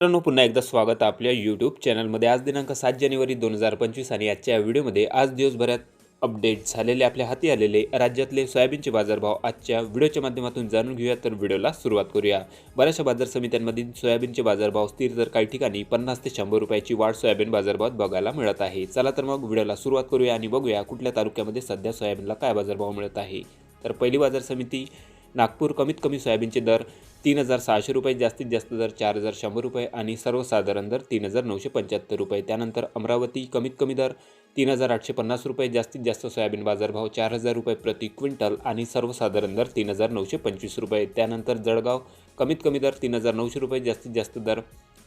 मित्रांनो पुन्हा एकदा स्वागत आपल्या यूट्यूब चॅनलमध्ये आज दिनांक सात जानेवारी दोन हजार पंचवीस आणि आजच्या व्हिडिओमध्ये आज दिवसभरात अपडेट झालेले आपल्या हाती आलेले राज्यातले सोयाबीनचे बाजारभाव आजच्या व्हिडिओच्या माध्यमातून जाणून घेऊया. तर व्हिडिओला सुरुवात करूया. बऱ्याचशा बाजार समित्यांमध्ये सोयाबीनचे बाजारभाव स्थिर तर काही ठिकाणी पन्नास ते शंभर रुपयाची वाढ सोयाबीन बाजारभावात बघायला मिळत आहे. चला तर मग व्हिडिओला सुरुवात करूया आणि बघूया कुठल्या तालुक्यामध्ये सध्या सोयाबीनला काय बाजारभाव मिळत आहे. तर पहिली बाजार समिती नागपूर कमीत कमी सोयाबीनचे दर तीन हजार सहाशे रुपये जास्तीत जास्त दर चार हजार शंभर रुपये आणि सर्वसाधारण दर तीन हजार नऊशे पंच्याहत्तर रुपये. त्यानंतर अमरावती कमीत कमी दर तीन हजार आठशे पन्नास रुपये जास्तीत जास्त सोयाबीन बाजारभाव चार हजार रुपये प्रति क्विंटल आणि सर्वसाधारण दर तीन हजार नऊशे पंचवीस रुपये. त्यानंतर जळगाव कमीत कमी दर तीन हजार नऊशे रुपये जास्तीत जास्त दर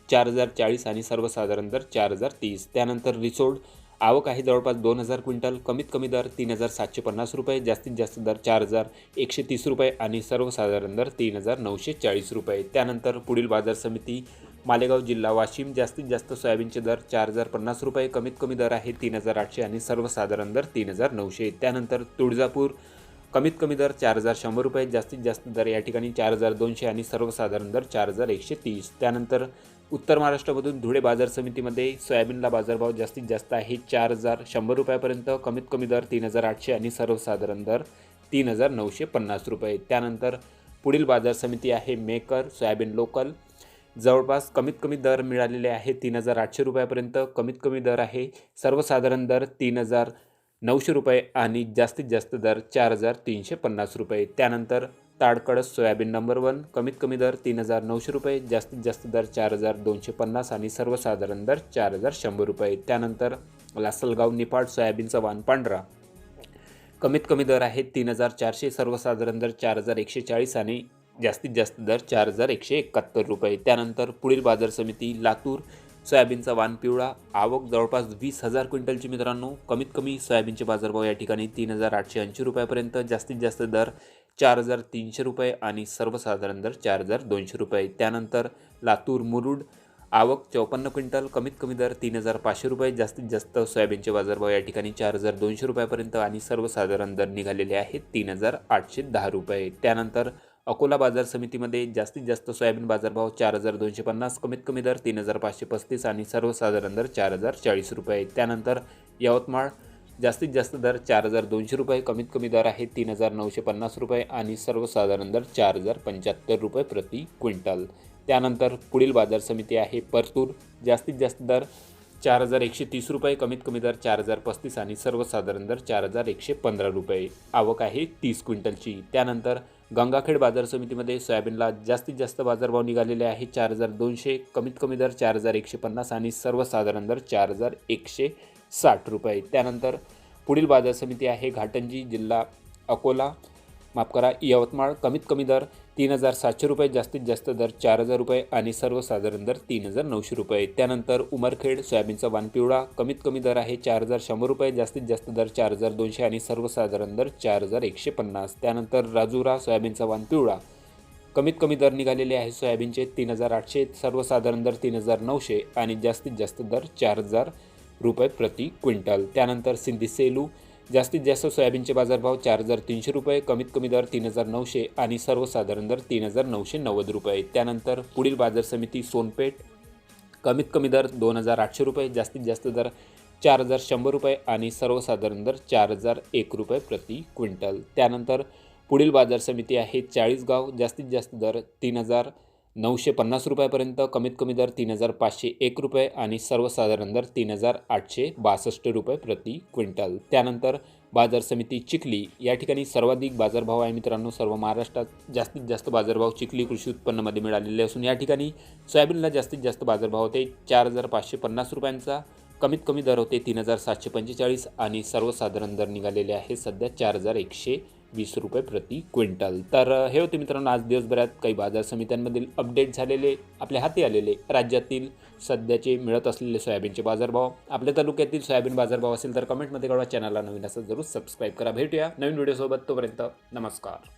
चार हजार चाळीस आणि सर्वसाधारण दर चार हजार तीस. त्यानंतर रिसोड आवक आहे जवळपास दोन हजार क्विंटल कमीत कमी दर तीन हजार सातशे पन्नास रुपये जास्तीत जास्त दर चार हजार एकशे तीस रुपये आणि सर्वसाधारण दर तीन हजार नऊशे चाळीस रुपये. त्यानंतर पुढील बाजार समिती मालेगाव जिल्हा वाशिम जास्तीत जास्त सोयाबीनचे दर चार हजार पन्नास रुपये कमीत कमी दर आहे तीन हजार आठशे आणि सर्वसाधारण दर तीन हजार नऊशे. त्यानंतर तुळजापूर कमीत कमी दर चार हजार शंभर रुपये जास्तीत जास्त दर या ठिकाणी चार हजार दोनशे आणि सर्वसाधारण दर चार हजार एकशे तीस. त्यानंतर उत्तर महाराष्ट्रामधून धुळे बाजार समितीमध्ये सोयाबीनला बाजारभाव जास्तीत जास्त आहे. चार हजार शंभर रुपयापर्यंत कमीत कमी दर तीन हजार आठशे आणि सर्वसाधारण दर तीन हजार नऊशे पन्नास रुपये. त्यानंतर पुढील बाजार समिती आहे मेकर सोयाबीन लोकल. जवळपास कमीत कमी दर मिळालेले आहे तीन हजार आठशे रुपयापर्यंत कमीत कमी दर आहे सर्वसाधारण दर तीन हजार नऊशे रुपये आणि जास्तीत जास्त दर चार हजार तीनशे पन्नास रुपये. त्यानंतर ताडकडस सोयाबीन नंबर वन कमीत कमी दर तीन हजार नऊशे रुपये जास्तीत जास्त दर चार हजार दोनशे पन्नास आणि सर्वसाधारण दर चार हजार शंभर रुपये. त्यानंतर लासलगाव निपाड सोयाबीनचा वाण पांढरा कमीत कमी दर आहे तीन हजार चारशे सर्वसाधारण दर चार हजार एकशे चाळीस आणि जास्तीत जास्त दर चार हजार एकशे एकाहत्तर रुपये. त्यानंतर पुढील बाजार समिती लातूर सोयाबीनचा वाण पिवळा आवक जवळपास वीस हजार क्विंटलची मित्रांनो कमीत कमी सोयाबीनचे बाजारभाव या ठिकाणी तीन हजार आठशे ऐंशी रुपयापर्यंत जास्तीत जास्त दर चार हजार तीनशे रुपये आणि सर्वसाधारण दर चार हजार दोनशे रुपये. त्यानंतर लातूर मुरुड आवक चौपन्न क्विंटल कमीत कमी दर तीन हजार पाचशे रुपये जास्तीत जास्त सोयाबीनचे बाजारभाव या ठिकाणी चार हजार दोनशे रुपयापर्यंत आणि सर्वसाधारण दर निघालेले आहेत तीन हजार आठशे दहा रुपये. त्यानंतर अकोला बाजार समितीमध्ये जास्तीत जास्त सोयाबीन बाजारभाव चार हजार दोनशे पन्नास कमीत कमी दर तीन हजार पाचशे पस्तीस आणि सर्वसाधारण दर चार हजार चाळीस रुपये. त्यानंतर यवतमाळ जास्तीत जास्त दर चार हजार दोनशे रुपये कमीत कमी दर आहे तीन हजार नऊशे पन्नास रुपये आणि सर्वसाधारण दर चार हजार पंच्याहत्तर रुपये प्रति क्विंटल. त्यानंतर पुढील बाजार समिती आहे परतूर. जास्तीत जास्त दर चार हजार एकशे तीस रुपये कमीत कमी दर चार हजार पस्तीस आणि सर्वसाधारण दर चार हजार एकशे पंधरा रुपये. आवक आहे तीस क्विंटलची. त्यानंतर गंगाखेड बाजार समितीमध्ये सोयाबीनला जास्तीत जास्त बाजारभाव निघालेले आहे चार हजार दोनशे कमीत कमी दर चार हजार एकशे पन्नास आणि सर्वसाधारण दर चार हजार एकशे साठ रुपये. त्यानंतर पुढील बाजार समिती आहे घाटंजी जिल्हा अकोला. माफ करा यवतमाळ कमीत कमी दर तीन हजार सातशे रुपये जास्तीत जास्त दर चार हजार रुपये आणि सर्वसाधारण दर तीन हजार नऊशे रुपये. त्यानंतर उमरखेड सोयाबीनचा वानपिवळा कमीत कमी दर आहे चार हजार शंभर रुपये जास्तीत जास्त दर चार हजार दोनशे आणि सर्वसाधारण दर चार हजार एकशे पन्नास. त्यानंतर राजुरा सोयाबीनचा वानपिवळा कमीत कमी दर निघालेले आहे सोयाबीनचे तीन हजार आठशे सर्वसाधारण दर तीन हजार नऊशे आणि जास्तीत जास्त दर चार हजार रुपये प्रति क्विंटल. त्यानंतर सिंधी सेलू जास्तीत जास्त सोयाबीनचे बाजारभाव चार हजार तीनशे रुपये कमीत कमी दर तीन हजार नऊशे आणि सर्वसाधारण दर तीन हजार नऊशे नव्वद रुपये. त्यानंतर पुढील बाजार समिती सोनपेठ कमीत कमी दर दोन हजार आठशे रुपये जास्तीत जास्त दर चार हजार शंभर रुपये आणि सर्वसाधारण दर चार हजार एक रुपये प्रति क्विंटल. त्यानंतर पुढील बाजार समिती आहे चाळीसगाव जास्तीत जास्त दर तीन हजार नऊशे पन्नास रुपयापर्यंत कमीत कमी दर तीन हजार पाचशे एक रुपये आणि सर्वसाधारण दर तीन हजार आठशे बासष्ट रुपये प्रति क्विंटल. त्यानंतर बाजार समिती चिखली. या ठिकाणी सर्वाधिक बाजारभाव आहे मित्रांनो सर्व महाराष्ट्रात जास्तीत जास्त बाजारभाव चिखली कृषी उत्पन्नामध्ये मिळालेले असून या ठिकाणी सोयाबीनला जास्तीत जास्त बाजारभाव होते चार हजार पाचशे पन्नास रुपयांचा. कमीत कमी दर होते तीन हजार सातशे पंचेचाळीस आणि सर्वसाधारण दर निघालेले आहे सध्या चार हजार एकशे वीस रुपये प्रति क्विंटल. तर हे होते मित्रांनो आज दिवसभरात काही बाजार समित्यांमधील अपडेट झालेले आपल्या हाती आलेले राज्यातील सध्याचे मिळत असलेले सोयाबीनचे बाजारभाव. आपल्या तालुक्यातील सोयाबीन बाजारभाव असेल तर कमेंटमध्ये कळवा. चॅनलला नवीन असं जरूर सबस्क्राईब करा. भेटूया नवीन व्हिडिओसोबत तोपर्यंत नमस्कार.